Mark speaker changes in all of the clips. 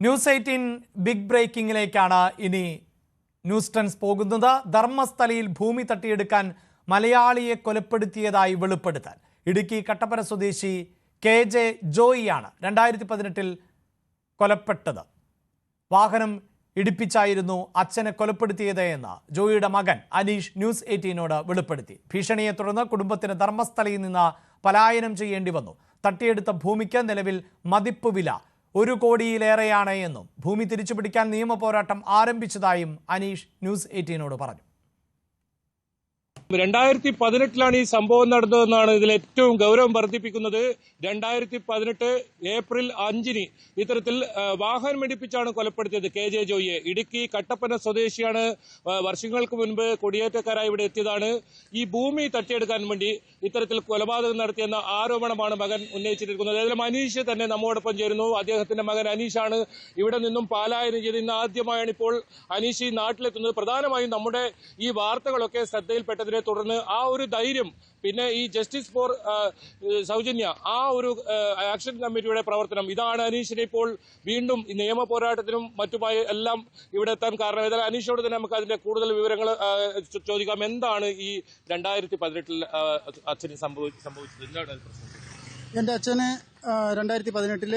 Speaker 1: News eighteen big ബ്രേക്കിംഗിലേക്കാണ് ഇനി news tense പോകുന്നത്. ധർമ്മസ്ഥലയിൽ ഭൂമി തട്ടിയെടുക്കാൻ മലയാളിയെ കൊലപ്പെടുത്തിയതായി വെളിപ്പെടുത്തൽ. ഇടുക്കി കട്ടപ്പന സ്വദേശി കെ ജെ ജോയിയാണ് രണ്ടായിരത്തി പതിനെട്ടിൽ കൊലപ്പെട്ടത്. വാഹനം ഇടിപ്പിച്ചായിരുന്നു അച്ഛനെ കൊലപ്പെടുത്തിയത് എന്ന് ജോയിയുടെ മകൻ അനീഷ് ന്യൂസ് എയ്റ്റീനോട് വെളിപ്പെടുത്തി. ഭീഷണിയെ തുടർന്ന് കുടുംബത്തിന് ധർമ്മസ്ഥലയിൽ നിന്ന് പലായനം ചെയ്യേണ്ടി വന്നു. തട്ടിയെടുത്ത ഭൂമിക്ക് നിലവിൽ മതിപ്പ് വില ഒരു കോടിയിലേറെയാണ് എന്നും. ഭൂമി തിരിച്ചുപിടിക്കാൻ നിയമ പോരാട്ടം ആരംഭിച്ചതായും അനീഷ് ന്യൂസ് എയ്റ്റീനോട് പറഞ്ഞു.
Speaker 2: രണ്ടായിരത്തി പതിനെട്ടിലാണ് ഈ സംഭവം നടന്നതെന്നാണ് ഇതിൽ ഏറ്റവും ഗൗരവം വർദ്ധിപ്പിക്കുന്നത്. രണ്ടായിരത്തി പതിനെട്ട് ഏപ്രിൽ അഞ്ചിന് ഇത്തരത്തിൽ വാഹനം ഇടിപ്പിച്ചാണ് കൊലപ്പെടുത്തിയത് കെ ജെ ജോയിയെ. ഇടുക്കി കട്ടപ്പന സ്വദേശിയാണ്. വർഷങ്ങൾക്ക് മുൻപ് കൊടിയേറ്റക്കാരായി ഇവിടെ എത്തിയതാണ്. ഈ ഭൂമി തട്ടിയെടുക്കാൻ വേണ്ടി ഇത്തരത്തിൽ കൊലപാതകം നടത്തിയെന്ന ആരോപണമാണ് മകൻ ഉന്നയിച്ചിരിക്കുന്നത്. ഏതായാലും അനീഷ് തന്നെ നമ്മോടൊപ്പം ചേരുന്നു. അദ്ദേഹത്തിന്റെ മകൻ അനീഷാണ് ഇവിടെ നിന്നും പാലായനം ചെയ്ത് ഇന്ന് ആദ്യമായാണ് ഇപ്പോൾ അനീഷ് ഈ നാട്ടിലെത്തുന്നത്. പ്രധാനമായും നമ്മുടെ ഈ വാർത്തകളൊക്കെ ശ്രദ്ധയിൽപ്പെട്ടതിനെ തുടർന്ന് ആ ഒരു ധൈര്യം പിന്നെ ഈ ജസ്റ്റിസ് ഫോർ സൗജന്യ ആ ഒരു ആക്ഷൻ കമ്മിറ്റിയുടെ പ്രവർത്തനം ഇതാണ് അനീഷിനെ ഇപ്പോൾ വീണ്ടും നിയമ പോരാട്ടത്തിനും മറ്റുമായി എല്ലാം ഇവിടെ എത്താൻ കാരണം. ഏതായാലും അനീഷോട് തന്നെ നമുക്ക് അതിന്റെ കൂടുതൽ വിവരങ്ങൾ ചോദിക്കാം. എന്താണ് ഈ രണ്ടായിരത്തി പതിനെട്ടിൽ അച്ഛന് സംഭവി സംഭവിച്ചത്? എന്താണ്
Speaker 3: എന്റെ അച്ഛനെ രണ്ടായിരത്തി പതിനെട്ടിൽ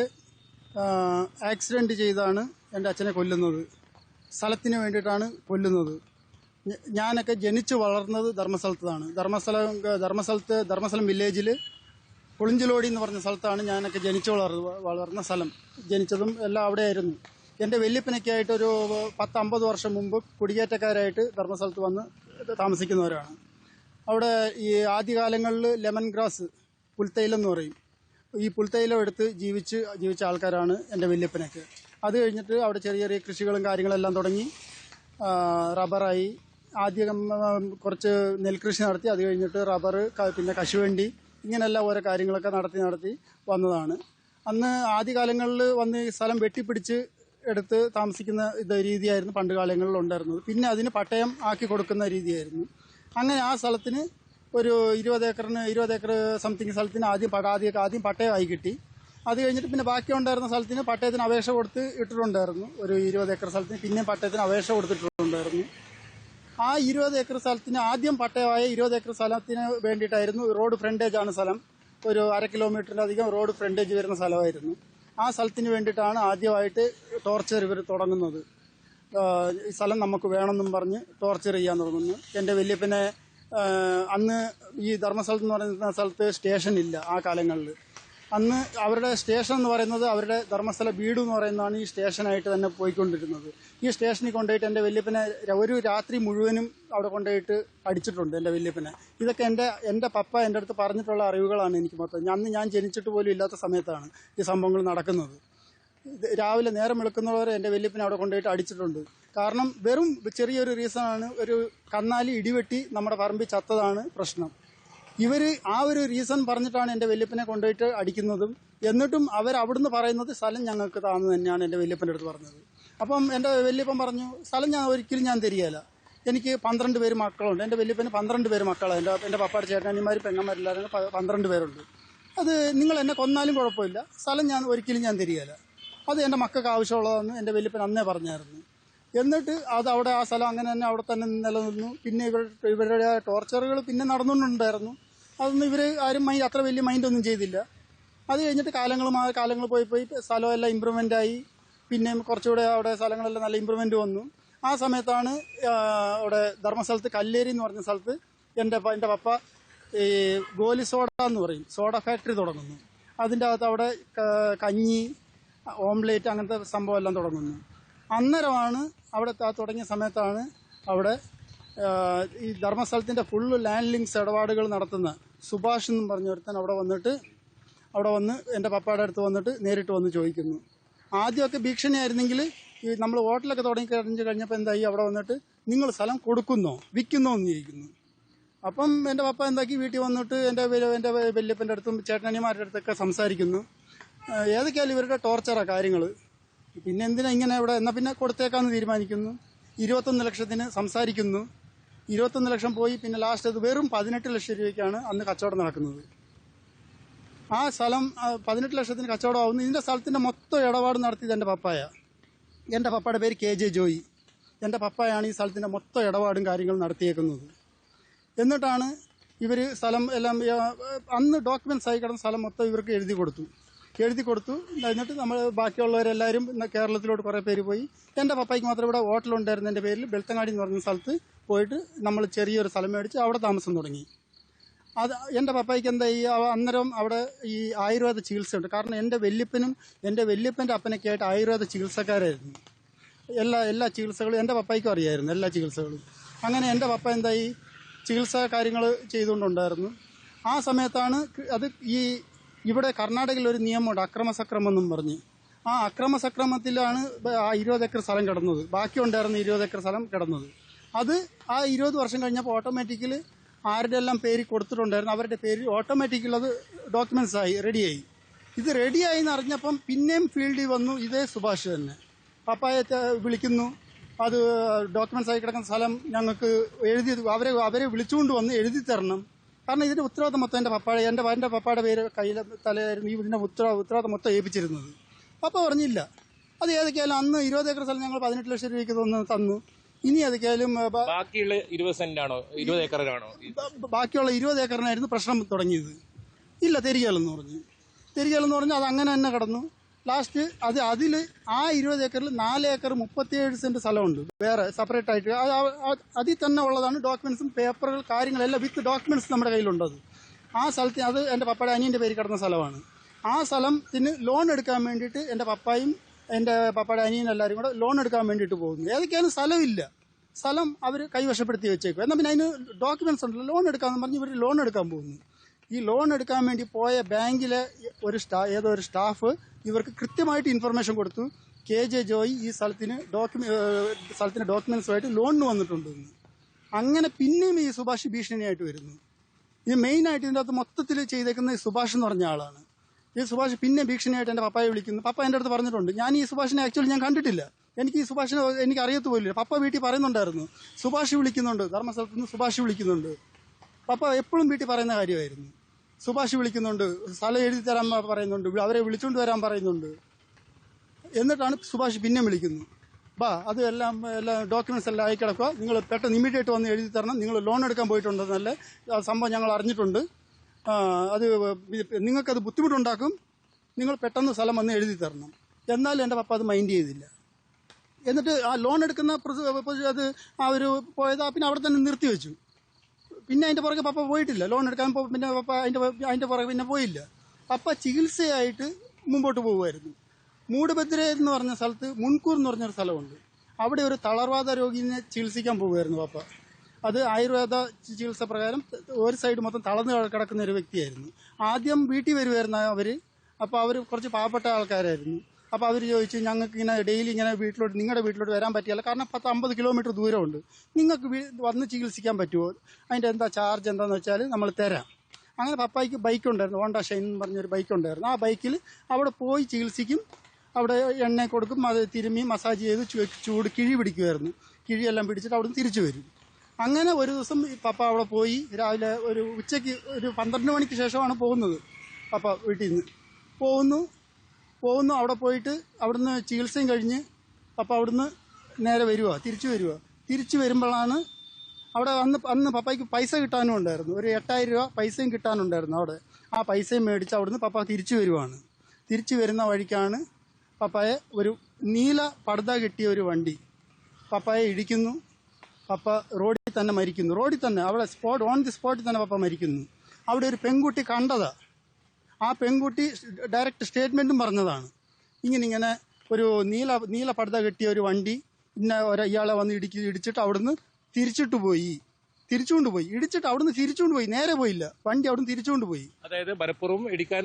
Speaker 3: ആക്സിഡന്റ് ചെയ്താണ് എന്റെ അച്ഛനെ കൊല്ലുന്നത്. സ്ഥലത്തിന് വേണ്ടിയിട്ടാണ് കൊല്ലുന്നത്. ഞാനൊക്കെ ജനിച്ചു വളർന്നത് ധർമ്മസ്ഥലത്താണ്. ധർമ്മസ്ഥലം ധർമ്മസ്ഥലത്ത് ധർമ്മസ്ഥലം വില്ലേജിൽ പുളിഞ്ചിലോടി എന്ന് പറഞ്ഞ സ്ഥലത്താണ് ഞാനൊക്കെ ജനിച്ചു വളർന്ന വളർന്ന സ്ഥലം. ജനിച്ചതും എല്ലാം അവിടെയായിരുന്നു. എന്റെ വല്യപ്പനൊക്കെ ആയിട്ട് ഒരു പത്ത് അമ്പത് വർഷം മുമ്പ് കുടിയേറ്റക്കാരായിട്ട് ധർമ്മസ്ഥലത്ത് വന്ന് താമസിക്കുന്നവരാണ്. അവിടെ ഈ ആദ്യകാലങ്ങളിൽ ലെമൺ ഗ്രാസ് പുൽത്തൈലം എന്ന് പറയും. ഈ പുൽത്തൈലം എടുത്ത് ജീവിച്ച് ജീവിച്ച ആൾക്കാരാണ് എന്റെ വല്യപ്പനൊക്കെ. അത് കഴിഞ്ഞിട്ട് അവിടെ ചെറിയ ചെറിയ കൃഷികളും കാര്യങ്ങളെല്ലാം തുടങ്ങി റബ്ബറായി ആദ്യം കുറച്ച് നെൽകൃഷി നടത്തി അത് കഴിഞ്ഞിട്ട് റബ്ബർ പിന്നെ കശുവണ്ടി ഇങ്ങനെയുള്ള ഓരോ കാര്യങ്ങളൊക്കെ നടത്തി നടത്തി വന്നതാണ്. അന്ന് ആദ്യകാലങ്ങളിൽ വന്ന് സ്ഥലം വെട്ടിപ്പിടിച്ച് എടുത്ത് താമസിക്കുന്ന ഇത് രീതിയായിരുന്നു പണ്ട് കാലങ്ങളിൽ ഉണ്ടായിരുന്നത്. പിന്നെ അതിന് പട്ടയം ആക്കി കൊടുക്കുന്ന രീതിയായിരുന്നു. അങ്ങനെ ആ സ്ഥലത്തിന് ഒരു ഇരുപത് ഏക്കറിന് ഇരുപത് ഏക്കർ സംതിങ് സ്ഥലത്തിന് ആദ്യം പട ആദ്യം ആദ്യം പട്ടയമായി കിട്ടി. അത് കഴിഞ്ഞിട്ട് പിന്നെ ബാക്കി ഉണ്ടായിരുന്ന സ്ഥലത്തിന് പട്ടയത്തിന് അപേക്ഷ കൊടുത്ത് ഇട്ടിട്ടുണ്ടായിരുന്നു. ഒരു ഇരുപത് ഏക്കർ സ്ഥലത്തിന് പിന്നെ പട്ടയത്തിന് അപേക്ഷ കൊടുത്തിട്ടുണ്ടായിരുന്നു. ആ ഇരുപത് ഏക്കർ സ്ഥലത്തിന് ആദ്യം പട്ടയമായ ഇരുപത് ഏക്കർ സ്ഥലത്തിന് വേണ്ടിയിട്ടായിരുന്നു റോഡ് ഫ്രണ്ടേജ് ആണ് സ്ഥലം. ഒരു അര കിലോമീറ്ററിലധികം റോഡ് ഫ്രണ്ടേജ് വരുന്ന സ്ഥലമായിരുന്നു. ആ സ്ഥലത്തിന് വേണ്ടിയിട്ടാണ് ആദ്യമായിട്ട് ടോർച്ചർ ഇവർ തുടങ്ങുന്നത്. ഈ സ്ഥലം നമുക്ക് വേണമെന്നും പറഞ്ഞ് ടോർച്ചർ ചെയ്യാൻ തുടങ്ങുന്നു. എന്റെ വലിയപ്പനെ അന്ന് ഈ ധർമ്മസ്ഥലത്ത് എന്ന് പറയുന്ന സ്ഥലത്ത് സ്റ്റേഷൻ ഇല്ല ആ കാലങ്ങളിൽ. അന്ന് അവരുടെ സ്റ്റേഷൻ എന്ന് പറയുന്നത് അവരുടെ ധർമ്മസ്ഥല വീട് എന്ന് പറയുന്നതാണ് ഈ സ്റ്റേഷനായിട്ട് തന്നെ പോയിക്കൊണ്ടിരുന്നത്. ഈ സ്റ്റേഷനിൽ കൊണ്ടുപോയിട്ട് എന്റെ വല്യപ്പനെ ഒരു രാത്രി മുഴുവനും അവിടെ കൊണ്ടുപോയിട്ട് അടിച്ചിട്ടുണ്ട് എന്റെ വല്യപ്പനെ. ഇതൊക്കെ എന്റെ എന്റെ പപ്പ എന്റെ അടുത്ത് പറഞ്ഞിട്ടുള്ള അറിവുകളാണ് എനിക്ക് മൊത്തം. അന്ന് ഞാൻ ജനിച്ചിട്ട് പോലും ഇല്ലാത്ത സമയത്താണ് ഈ സംഭവങ്ങൾ നടക്കുന്നത്. രാവിലെ നേരം വെളുക്കുന്നവരെ എന്റെ വല്യപ്പനെ അവിടെ കൊണ്ടുപോയിട്ട് അടിച്ചിട്ടുണ്ട്. കാരണം വെറും ചെറിയൊരു റീസണാണ് ഒരു കന്നാലി ഇടിവെട്ടി നമ്മുടെ പറമ്പിൽ ചത്തതാണ് പ്രശ്നം. ഇവർ ആ ഒരു റീസൺ പറഞ്ഞിട്ടാണ് എന്റെ വല്യപ്പനെ കൊണ്ടുപോയിട്ട് അടിക്കുന്നതും. എന്നിട്ടും അവർ അവിടുന്ന് പറയുന്നത് സ്ഥലം ഞങ്ങൾക്ക് താന്ന് തന്നെയാണ് എന്റെ വല്യപ്പന്റെ അടുത്ത് പറഞ്ഞത്. അപ്പം എന്റെ വല്യപ്പൻ പറഞ്ഞു സ്ഥലം ഞാൻ ഒരിക്കലും ഞാൻ തരികയില്ല. എനിക്ക് പന്ത്രണ്ട് പേര് മക്കളുണ്ട്. എന്റെ വല്യപ്പന് പന്ത്രണ്ട് പേര് മക്കളാണ് എന്റെ എന്റെ പപ്പാടെ ചേട്ടനിമാർ പെങ്ങന്മാരെല്ലാവരും പന്ത്രണ്ട് പേരുണ്ട്. അത് നിങ്ങൾ എന്നെ കൊന്നാലും കുഴപ്പമില്ല. സ്ഥലം ഞാൻ ഒരിക്കലും ഞാൻ തരികയില്ല. അത് എന്റെ മക്കൾക്ക് ആവശ്യമുള്ളതെന്ന് എന്റെ വല്യപ്പൻ അന്നേ പറഞ്ഞായിരുന്നു. എന്നിട്ട് അത് അവിടെ ആ സ്ഥലം അങ്ങനെ തന്നെ അവിടെ തന്നെ നിലനിന്നു. പിന്നെ ഇവർ ഇവരുടെ ടോർച്ചറുകൾ പിന്നെ നടന്നുകൊണ്ടുണ്ടായിരുന്നു. അതൊന്നും ഇവർ ആരും മൈൻഡ് അത്ര വലിയ മൈൻഡ് ഒന്നും ചെയ്തില്ല. അത് കഴിഞ്ഞിട്ട് കാലങ്ങൾ മാ കാലങ്ങൾ പോയി പോയി സ്ഥലമെല്ലാം ഇമ്പ്രൂവ്മെന്റ് ആയി. പിന്നെ കുറച്ചുകൂടെ അവിടെ സ്ഥലങ്ങളെല്ലാം നല്ല ഇമ്പ്രൂവ്മെന്റ് വന്നു. ആ സമയത്താണ് അവിടെ ധർമ്മസ്ഥലത്ത് കല്ലേരി എന്ന് പറഞ്ഞ സ്ഥലത്ത് എന്റെ എന്റെ പപ്പ ഈ ഗോലി സോഡ എന്ന് പറയും. സോഡ ഫാക്ടറി തുടങ്ങുന്നു. അതിന്റെ അകത്ത് അവിടെ കഞ്ഞി ഓംലേറ്റ് അങ്ങനത്തെ സംഭവം എല്ലാം തുടങ്ങുന്നു. അന്നേരമാണ് അവിടെ തുടങ്ങിയ സമയത്താണ് അവിടെ ഈ ധർമ്മസ്ഥലത്തിന്റെ ഫുള്ള് ലാൻഡ് ലിങ്ക്സ് ഇടപാടുകൾ നടത്തുന്ന സുഭാഷ് എന്നും പറഞ്ഞൊരുത്തൻ അവിടെ വന്നിട്ട് അവിടെ വന്ന് എന്റെ പപ്പയുടെ അടുത്ത് വന്നിട്ട് നേരിട്ട് വന്ന് ചോദിക്കുന്നു. ആദ്യമൊക്കെ ഭീഷണിയായിരുന്നെങ്കിൽ ഈ നമ്മൾ ഹോട്ടലൊക്കെ തുടങ്ങി കഴിഞ്ഞ് കഴിഞ്ഞപ്പോൾ എന്തായി? അവിടെ വന്നിട്ട് നിങ്ങൾ സ്ഥലം കൊടുക്കുന്നോ വിൽക്കുന്നോ എന്നിരിക്കുന്നു അപ്പം എന്റെ പപ്പ എന്താക്കി? വീട്ടിൽ വന്നിട്ട് എന്റെ എന്റെ വല്യപ്പന്റെ അടുത്തും ചേട്ടനിമാരുടെ അടുത്തൊക്കെ സംസാരിക്കുന്നു. ഏതൊക്കെയാലും ഇവരുടെ ടോർച്ചറാണ് കാര്യങ്ങൾ പിന്നെ എന്തിനാ ഇങ്ങനെ ഇവിടെ? എന്നാൽ പിന്നെ കൊടുത്തേക്കാന്ന് തീരുമാനിക്കുന്നു. ഇരുപത്തൊന്ന് ലക്ഷത്തിന് സംസാരിക്കുന്നു. ഇരുപത്തൊന്ന് ലക്ഷം പോയി പിന്നെ ലാസ്റ്റ് അത് വെറും പതിനെട്ട് ലക്ഷം രൂപയ്ക്കാണ് അന്ന് കച്ചവടം നടക്കുന്നത്. ആ സ്ഥലം പതിനെട്ട് ലക്ഷത്തിന് കച്ചവടം ആവുന്നു ഇതിന്റെ സ്ഥലത്തിന്റെ മൊത്തം ഇടപാട് നടത്തിയത് എന്റെ പപ്പായ. എന്റെ പപ്പയുടെ പേര് കെ ജെ ജോയി. എന്റെ പപ്പായാണ് ഈ സ്ഥലത്തിന്റെ മൊത്തം ഇടപാടും കാര്യങ്ങളും നടത്തിയേക്കുന്നത്. എന്നിട്ടാണ് ഇവർ സ്ഥലം എല്ലാം അന്ന് ഡോക്യുമെന്റ്സ് ആയി കിടന്ന സ്ഥലം മൊത്തം ഇവർക്ക് എഴുതി കൊടുത്തു. എഴുതി കൊടുത്തു എന്നിട്ട് നമ്മൾ ബാക്കിയുള്ളവരെല്ലാവരും കേരളത്തിലോട്ട് കുറേ പേര് പോയി. എന്റെ പപ്പായ്ക്ക് മാത്രം ഇവിടെ ഹോട്ടലുണ്ടായിരുന്നതിന്റെ പേരിൽ. ബെൽത്തങ്ങാടി എന്ന് പറഞ്ഞ സ്ഥലത്ത് പോയിട്ട് നമ്മൾ ചെറിയൊരു സ്ഥലം മേടിച്ച് അവിടെ താമസം തുടങ്ങി. അത് എന്റെ പപ്പായ്ക്ക് എന്താ ഈ അന്നേരം അവിടെ ഈ ആയുർവേദ ചികിത്സയുണ്ട്. കാരണം എന്റെ വല്യപ്പനും എന്റെ വല്യപ്പന്റെ അപ്പനൊക്കെ ആയിട്ട് ആയുർവേദ ചികിത്സക്കാരായിരുന്നു. എല്ലാ എല്ലാ ചികിത്സകളും എന്റെ പപ്പായ്ക്കും അറിയായിരുന്നു എല്ലാ ചികിത്സകളും. അങ്ങനെ എന്റെ പപ്പ ഈ ചികിത്സാ കാര്യങ്ങൾ ചെയ്തുകൊണ്ടുണ്ടായിരുന്നു. ആ സമയത്താണ് അത് ഈ ഇവിടെ കർണാടകയിൽ ഒരു നിയമമുണ്ട് അക്രമസക്രമം എന്നും പറഞ്ഞ്. ആ അക്രമസക്രമത്തിലാണ് ആ ഇരുപത് ഏക്കർ സ്ഥലം കിടന്നത്. ബാക്കി ഉണ്ടായിരുന്ന ഇരുപത് ഏക്കർ സ്ഥലം കിടന്നത്. അത് ആ ഇരുപത് വർഷം കഴിഞ്ഞപ്പോൾ ഓട്ടോമാറ്റിക്കലി ആരുടെ എല്ലാം പേര് കൊടുത്തിട്ടുണ്ടായിരുന്നു അവരുടെ പേര് ഓട്ടോമാറ്റിക്കലി അത് ഡോക്യുമെന്റ്സ് ആയി റെഡിയായി ഇത് റെഡിയായി എന്ന് അറിഞ്ഞപ്പം പിന്നെയും ഫീൽഡിൽ വന്നു ഇതേ സുഭാഷ് തന്നെ. പപ്പായെ വിളിക്കുന്നു. അത് ഡോക്യുമെന്റ്സ് ആയി കിടക്കുന്ന സ്ഥലം ഞങ്ങൾക്ക് എഴുതി അവരെ അവരെ വിളിച്ചുകൊണ്ട് വന്ന് എഴുതി തരണം. കാരണം ഇതിന്റെ ഉത്തരവാദിത്തം മൊത്തം എന്റെ പപ്പാടെ എന്റെ എന്റെ പപ്പാടെ പേര് കയ്യിലെ തലയായിരുന്നു ഈ ഇതിന്റെ ഉത്തര ഉത്തരവാദിത്തം മൊത്തം ഏൽപ്പിച്ചിരുന്നത്. പപ്പ പറഞ്ഞില്ല. അത് ഏതൊക്കെയാലും അന്ന് ഇരുപത് ഏക്കർ സ്ഥലം ഞങ്ങൾ പതിനെട്ട് ലക്ഷം രൂപയ്ക്ക് തന്നു തന്നു. ഇനി ഏതൊക്കെയാലും
Speaker 2: ബാക്കിയുള്ള ഇരുപത് സെന്റാണോ? ഇരുപത് ഏക്കറിലാണോ?
Speaker 3: ബാക്കിയുള്ള ഇരുപത് ഏക്കറിനായിരുന്നു പ്രശ്നം തുടങ്ങിയത്. ഇല്ല തിരികെയല്ലെന്ന് പറഞ്ഞു. തിരികെയല്ലെന്ന് പറഞ്ഞാൽ അത് അങ്ങനെ തന്നെ കിടന്നു. ലാസ്റ്റ് അത് അതിൽ ആ ഇരുപത് ഏക്കറിൽ നാല് ഏക്കർ മുപ്പത്തിയേഴ് സെന്റ് സ്ഥലമുണ്ട്. വേറെ സെപ്പറേറ്റ് ആയിട്ട് അത് അതിൽ തന്നെ ഉള്ളതാണ് ഡോക്യുമെന്റ്സും പേപ്പറുകൾ കാര്യങ്ങളെല്ലാം വിത്ത് ഡോക്യുമെന്റ്സ് നമ്മുടെ കയ്യിലുണ്ടത് ആ സ്ഥലത്ത് അത് എന്റെ പപ്പയുടെ അനിയന്റെ പേര് കിടന്ന സ്ഥലമാണ്. ആ സ്ഥലത്തിന് ലോൺ എടുക്കാൻ വേണ്ടിയിട്ട് എന്റെ പപ്പായും എന്റെ പപ്പയുടെ അനിയനും എല്ലാവരും കൂടെ ലോൺ എടുക്കാൻ വേണ്ടിയിട്ട് പോകുന്നു. ഏതൊക്കെയാലും സ്ഥലമില്ല. സ്ഥലം അവർ കൈവശപ്പെടുത്തി വെച്ചേക്കും. എന്നാൽ പിന്നെ അതിന് ഡോക്യുമെന്റ്സ് ഉണ്ടല്ലോ ലോൺ എടുക്കാമെന്ന് പറഞ്ഞ് ഇവർ ലോൺ എടുക്കാൻ പോകുന്നു. ഈ ലോൺ എടുക്കാൻ വേണ്ടി പോയ ബാങ്കിലെ ഒരു സ്റ്റാ ഏതോ ഒരു സ്റ്റാഫ് ഇവർക്ക് കൃത്യമായിട്ട് ഇൻഫർമേഷൻ കൊടുത്തു. കെ ജെ ജോയി ഈ സ്ഥലത്തിന് ഡോക്യുമെ സ്ഥലത്തിന് ഡോക്യുമെന്റ്സുമായിട്ട് ലോണിന് വന്നിട്ടുണ്ട് അങ്ങനെ പിന്നെയും ഈ സുഭാഷ് ഭീഷണിയായിട്ട് വരുന്നു. ഇത് മെയിനായിട്ട് ഇതിന്റെ അകത്ത് മൊത്തത്തിൽ ചെയ്തേക്കുന്ന ഈ സുഭാഷ് എന്ന് പറഞ്ഞ ആളാണ്. ഈ സുഭാഷ് പിന്നെ ഭീഷണിയായിട്ട് എന്റെ പപ്പായെ വിളിക്കുന്നു. പപ്പ എന്റെ അടുത്ത് പറഞ്ഞിട്ടുണ്ട് ഞാൻ ഈ സുഭാഷിനെ ആക്ച്വലി ഞാൻ കണ്ടിട്ടില്ല. എനിക്ക് ഈ സുഭാഷിനെ എനിക്ക് അറിയത്തു പോലില്ല പപ്പ വീട്ടിൽ പറയുന്നുണ്ടായിരുന്നു സുഭാഷ് വിളിക്കുന്നുണ്ട്. ധർമ്മസ്ഥലത്ത് നിന്ന് സുഭാഷ് വിളിക്കുന്നുണ്ട്. പപ്പ എപ്പോഴും വീട്ടിൽ പറയുന്ന കാര്യമായിരുന്നു. സുഭാഷ് വിളിക്കുന്നുണ്ട്. സ്ഥലം എഴുതി തരാൻ പറയുന്നുണ്ട്. അവരെ വിളിച്ചുകൊണ്ട് വരാൻ പറയുന്നുണ്ട്. എന്നിട്ടാണ് സുഭാഷ് പിന്നെ വിളിക്കുന്നത് ബാ അത് എല്ലാം എല്ലാം ഡോക്യുമെന്റ്സ് എല്ലാം ആയി കിടക്കുക. നിങ്ങൾ പെട്ടെന്ന് ഇമ്മീഡിയറ്റ് വന്ന് എഴുതി തരണം. നിങ്ങൾ ലോൺ എടുക്കാൻ പോയിട്ടുണ്ടെന്നല്ലേ സംഭവം ഞങ്ങൾ അറിഞ്ഞിട്ടുണ്ട്. അത് നിങ്ങൾക്കത് ബുദ്ധിമുട്ടുണ്ടാക്കും. നിങ്ങൾ പെട്ടെന്ന് സ്ഥലം വന്ന് എഴുതി തരണം. എന്നാലും എന്റെ പപ്പ അത് മൈൻഡ് ചെയ്തില്ല. എന്നിട്ട് ആ ലോൺ എടുക്കുന്ന അത് ആ ഒരു പോയത് പിന്നെ അവിടെ തന്നെ നിർത്തി വെച്ചു. പിന്നെ അതിന്റെ പുറകെ പപ്പ പോയിട്ടില്ല. ലോൺ എടുക്കാൻ പിന്നെ പപ്പ അതിന്റെ അതിന്റെ പുറകെ പിന്നെ പോയില്ല. പപ്പ ചികിത്സയായിട്ട് മുമ്പോട്ട് പോകുമായിരുന്നു മൂടുബദ്ര എന്ന് പറഞ്ഞ സ്ഥലത്ത് മുൻകൂർ എന്ന് പറഞ്ഞൊരു സ്ഥലമുണ്ട്. അവിടെ ഒരു തളർവാദ രോഗിനെ ചികിത്സിക്കാൻ പോകുമായിരുന്നു പപ്പ. അത് ആയുർവേദ ചികിത്സ പ്രകാരം ഒരു സൈഡ് മൊത്തം തളർന്ന് കിടക്കുന്ന ഒരു വ്യക്തിയായിരുന്നു. ആദ്യം വീട്ടിൽ വരുമായിരുന്നു അവർ അപ്പോൾ അവർ കുറച്ച് പാവപ്പെട്ട ആൾക്കാരായിരുന്നു. അപ്പോൾ അവർ ചോദിച്ചു ഞങ്ങൾക്ക് ഇങ്ങനെ ഡെയിലി ഇങ്ങനെ വീട്ടിലോട്ട് നിങ്ങളുടെ വീട്ടിലോട്ട് വരാൻ പറ്റിയല്ല കാരണം പത്ത് അമ്പത് കിലോമീറ്റർ ദൂരമുണ്ട്. നിങ്ങൾക്ക് വന്ന് ചികിത്സിക്കാൻ പറ്റുമോ? അതിന്റെ എന്താ ചാർജ് എന്താണെന്ന് വെച്ചാൽ നമ്മൾ തരാം. അങ്ങനെ പപ്പായ്ക്ക് ബൈക്ക് ഉണ്ടായിരുന്നു. ഹോണ്ട ഷൈൻ എന്ന് പറഞ്ഞൊരു ബൈക്ക് ഉണ്ടായിരുന്നു. ആ ബൈക്കിൽ അവിടെ പോയി ചികിത്സിക്കും. അവിടെ എണ്ണ കൊടുക്കും അത് തിരുമ്മി മസാജ് ചെയ്ത് ചൂട് കിഴി പിടിക്കുമായിരുന്നു കിഴിയെല്ലാം പിടിച്ചിട്ട് അവിടെ തിരിച്ചു വരും. അങ്ങനെ ഒരു ദിവസം പപ്പ അവിടെ പോയി. രാവിലെ ഒരു ഉച്ചയ്ക്ക് ഒരു പന്ത്രണ്ട് മണിക്ക് ശേഷമാണ് പോകുന്നത്. പപ്പ വീട്ടിൽ നിന്ന്. പോകുന്നു. പോകുന്നു അവിടെ പോയിട്ട് അവിടുന്ന് ചികിത്സയും കഴിഞ്ഞ് പപ്പ അവിടുന്ന് നേരെ വരിക തിരിച്ചു വരിക തിരിച്ചു വരുമ്പോഴാണ് അവിടെ അന്ന് അന്ന് പപ്പായ്ക്ക് പൈസ കിട്ടാനും ഉണ്ടായിരുന്നു. ഒരു എട്ടായിരം രൂപ പൈസയും കിട്ടാനുണ്ടായിരുന്നു അവിടെ. ആ പൈസയും മേടിച്ച് അവിടുന്ന് പപ്പ തിരിച്ചു വരുവാണ്. തിരിച്ചു വരുന്ന വഴിക്കാണ് പപ്പായെ ഒരു നീല പടുത കെട്ടിയ ഒരു വണ്ടി പപ്പായെ ഇടിക്കുന്നു. പപ്പ റോഡിൽ തന്നെ മരിക്കുന്നു. റോഡിൽ തന്നെ അവിടെ സ്പോട്ട് ഓൺ ദി സ്പോട്ടിൽ തന്നെ പപ്പ മരിക്കുന്നു. അവിടെ ഒരു പെൺകുട്ടി കണ്ടതാ. ആ പെൺകുട്ടി ഡയറക്റ്റ് സ്റ്റേറ്റ്മെന്റും പറഞ്ഞതാണ്. ഇങ്ങനെ ഇങ്ങനെ ഒരു നീല നീല പടുത കെട്ടിയ ഒരു വണ്ടി ഇന്ന ഒരയാളെ ഇയാളെ വന്ന് ഇടിക്കി ഇടിച്ചിട്ട് അവിടുന്ന് തിരിച്ചിട്ട് പോയി. തിരിച്ചുകൊണ്ട് പോയി. ഇടിച്ചിട്ട് അവിടുന്ന് തിരിച്ചുകൊണ്ട് പോയി. നേരെ പോയില്ല. വണ്ടി അവിടുന്ന് തിരിച്ചുകൊണ്ട് പോയി.
Speaker 2: അതായത് മനഃപൂർവം ഇടിക്കാൻ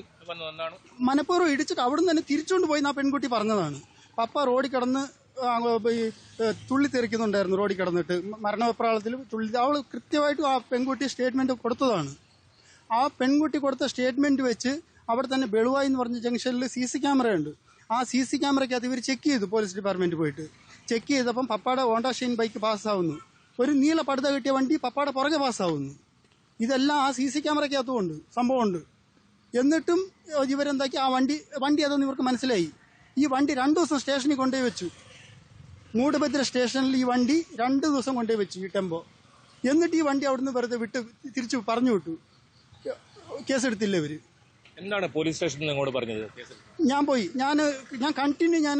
Speaker 3: മനഃപൂർവം ഇടിച്ചിട്ട് അവിടുന്ന് തന്നെ തിരിച്ചുകൊണ്ട് പോയി ആ പെൺകുട്ടി പറഞ്ഞതാണ്. പപ്പ റോഡിൽ കിടന്ന് ഈ, തുള്ളി തെറിക്കുന്നുണ്ടായിരുന്നു റോഡിൽ കിടന്നിട്ട്. മരണപ്രാളത്തിൽ തുള്ളി അവൾ കൃത്യമായിട്ടും ആ പെൺകുട്ടി സ്റ്റേറ്റ്മെന്റ് കൊടുത്തതാണ്. ആ പെൺകുട്ടി കൊടുത്ത സ്റ്റേറ്റ്മെന്റ് വെച്ച് അവിടെ തന്നെ ബെളുവായി എന്ന് പറഞ്ഞ ജംഗ്ഷനിൽ സി സി ക്യാമറയുണ്ട് ആ സി സി ക്യാമറയ്ക്കകത്ത് ഇവർ ചെക്ക് ചെയ്തു പോലീസ് ഡിപ്പാർട്ട്മെന്റ് പോയിട്ട്. ചെക്ക് ചെയ്തപ്പം പപ്പാടെ ഹോണ്ട ഷെയിൻ ബൈക്ക് പാസ്സാവുന്നു. ഒരു നീല പടുത കിട്ടിയ വണ്ടി പപ്പാടെ പുറകെ പാസ്സാവുന്നു. ഇതെല്ലാം ആ സി സി ക്യാമറയ്ക്കകത്തുമുണ്ട് സംഭവമുണ്ട് എന്നിട്ടും ഇവരെന്താക്കി? ആ വണ്ടി വണ്ടി അതൊന്നും ഇവർക്ക് മനസ്സിലായി. ഈ വണ്ടി രണ്ടു ദിവസം സ്റ്റേഷനിൽ കൊണ്ടുപോയി വെച്ചു. മൂടുപത്ര സ്റ്റേഷനിൽ ഈ വണ്ടി രണ്ട് ദിവസം കൊണ്ടുപോയി വെച്ചു ഈ ടെമ്പോ. എന്നിട്ട് ഈ വണ്ടി അവിടുന്ന് വെറുതെ വിട്ട് തിരിച്ചു പറഞ്ഞു വിട്ടു. കേസെടുത്തില്ല ഇവർ?
Speaker 2: എന്താണ് പോലീസ് സ്റ്റേഷനിൽ നിങ്ങളോട് പറഞ്ഞത്?
Speaker 3: ഞാൻ പോയി. ഞാൻ ഞാൻ കണ്ടിന്യൂ ഞാൻ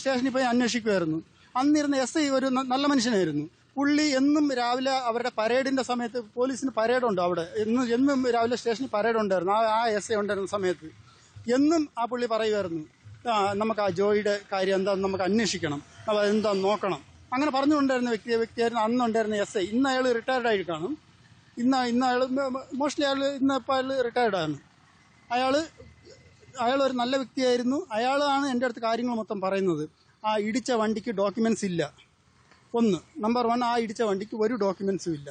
Speaker 3: സ്റ്റേഷനിൽ പോയി അന്വേഷിക്കുമായിരുന്നു അന്നിരുന്ന എസ് ഐ ഒരു നല്ല മനുഷ്യനായിരുന്നു. പുള്ളി എന്നും രാവിലെ അവരുടെ പരേഡിന്റെ സമയത്ത് പോലീസിന് പരേഡുണ്ട് അവിടെ? എന്നും എന്നും രാവിലെ സ്റ്റേഷനിൽ പരേഡ് ഉണ്ടായിരുന്നു ആ ആ എസ് ഐ ഉണ്ടായിരുന്ന സമയത്ത്. എന്നും ആ പുള്ളി പറയുമായിരുന്നു നമുക്ക് ആ ജോയിയുടെ കാര്യം എന്താണെന്ന് നമുക്ക് അന്വേഷിക്കണം. എന്താ നോക്കണം. അങ്ങനെ പറഞ്ഞുകൊണ്ടായിരുന്ന വ്യക്തി വ്യക്തിയായിരുന്നു അന്നുണ്ടായിരുന്ന എസ് ഐ ഇന്ന് അയാൾ റിട്ടയർഡ് ആയി കാണും. ഇന്ന് ഇന്ന് അയാൾ മോസ്റ്റ്ലി അയാൾ ഇന്ന് ഇപ്പോൾ അയാൾ റിട്ടയർഡ് ആണ് അയാൾ ഒരു നല്ല വ്യക്തിയായിരുന്നു. അയാളാണ് എന്റെ അടുത്ത് കാര്യങ്ങൾ മൊത്തം പറയുന്നത്. ആ ഇടിച്ച വണ്ടിക്ക് ഡോക്യുമെൻസ് ഇല്ല. ഒന്ന് നമ്പർ വൺ ആ ഇടിച്ച വണ്ടിക്ക് ഒരു ഡോക്യുമെൻസും ഇല്ല.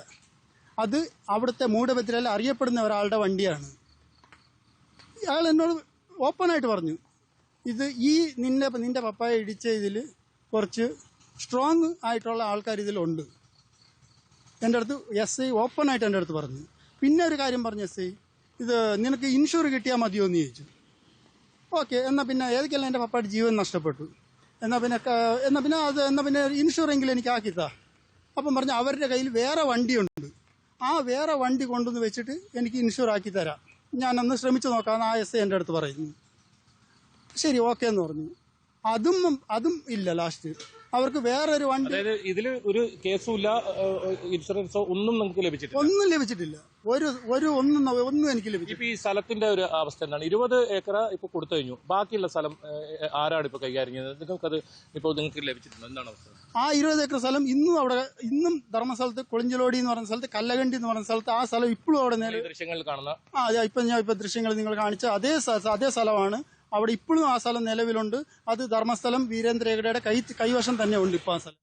Speaker 3: അത് അവിടുത്തെ മൂടപത്രയിൽ അറിയപ്പെടുന്ന ഒരാളുടെ വണ്ടിയാണ്. അയാൾ എന്നോട് ഓപ്പണായിട്ട് പറഞ്ഞു. ഇത് ഈ നിന്നെ നിന്റെ പപ്പായ ഇടിച്ച ഇതിൽ കുറച്ച് സ്ട്രോങ് ആയിട്ടുള്ള ആൾക്കാർ ഇതിലുണ്ട്. എന്റെ അടുത്ത് എസ് ഐ ഓപ്പണായിട്ട് എന്റെ അടുത്ത് പറഞ്ഞു. പിന്നെ ഒരു കാര്യം പറഞ്ഞു എസ് ഐ ഇത് നിനക്ക് ഇൻഷുർ കിട്ടിയാൽ മതിയോ എന്ന് ചോദിച്ചു. ഓക്കെ എന്നാൽ പിന്നെ ഏതൊക്കെയല്ല എന്റെ പപ്പയുടെ ജീവൻ നഷ്ടപ്പെട്ടു? എന്നാൽ പിന്നെ എന്നാൽ പിന്നെ അത് എന്നാൽ പിന്നെ ഇൻഷുറെങ്കിലും എനിക്ക് ആക്കിത്താ അപ്പം പറഞ്ഞു അവരുടെ കയ്യിൽ വേറെ വണ്ടിയുണ്ട്. ആ വേറെ വണ്ടി കൊണ്ടുവന്ന് വെച്ചിട്ട് എനിക്ക് ഇൻഷുർ ആക്കി തരാം ഞാനൊന്ന് ശ്രമിച്ചു നോക്കാം ആ എസ് ഐ എന്റെ അടുത്ത് പറയുന്നു. ശരി ഓക്കെ എന്ന് പറഞ്ഞു. അതും അതും ഇല്ല ലാസ്റ്റ് അവർക്ക് വേറൊരു വണ്ടി
Speaker 2: അതായത് ഇതിൽ ഒരു കേസും ഇല്ല ഇൻഷുറൻസോ ഒന്നും നമുക്ക് ലഭിച്ചിട്ടില്ല.
Speaker 3: ഒന്നും ലഭിച്ചിട്ടില്ല. ഒരു ഒരു ഒന്നും ഒന്നും എനിക്ക്
Speaker 2: ലഭിച്ചു ഈ സ്ഥലത്തിന്റെ ഒരു അവസ്ഥ എന്താണ്? ഇരുപത് ഏക്കർ ഇപ്പൊ കൊടുത്തു കഴിഞ്ഞു. ബാക്കിയുള്ള സ്ഥലം ആരാണ് ഇപ്പൊ കൈകാര്യം ചെയ്യുന്നത് നിങ്ങൾക്കത് ഇപ്പോൾ നിങ്ങൾക്ക് ലഭിച്ചിട്ടുണ്ട്? എന്താണ് അവസ്ഥ?
Speaker 3: ആ ഇരുപത് ഏക്കർ സ്ഥലം ഇന്നും അവിടെ ഇന്നും ധർമ്മസ്ഥലത്ത് കൊളിഞ്ചലോടി എന്ന് പറഞ്ഞ സ്ഥലത്ത് കല്ലകണ്ടി എന്ന് പറഞ്ഞ സ്ഥലത്ത് ആ സ്ഥലം ഇപ്പോഴും അവിടെ
Speaker 2: ദൃശ്യങ്ങൾ ദൃശ്യങ്ങളിൽ കാണുന്ന
Speaker 3: ആ ഇപ്പൊ ഞാൻ ഇപ്പൊ ദൃശ്യങ്ങൾ നിങ്ങൾ കാണിച്ച അതേ അതേ സ്ഥലമാണ്. അവിടെ ഇപ്പോഴും ആ സ്ഥലം നിലവിലുണ്ട്. അത് ധർമ്മസ്ഥലം വീരേന്ദ്രേഗഡയുടെ കൈ കൈവശം തന്നെ ഉണ്ട് ഇപ്പം ആ സ്ഥലം.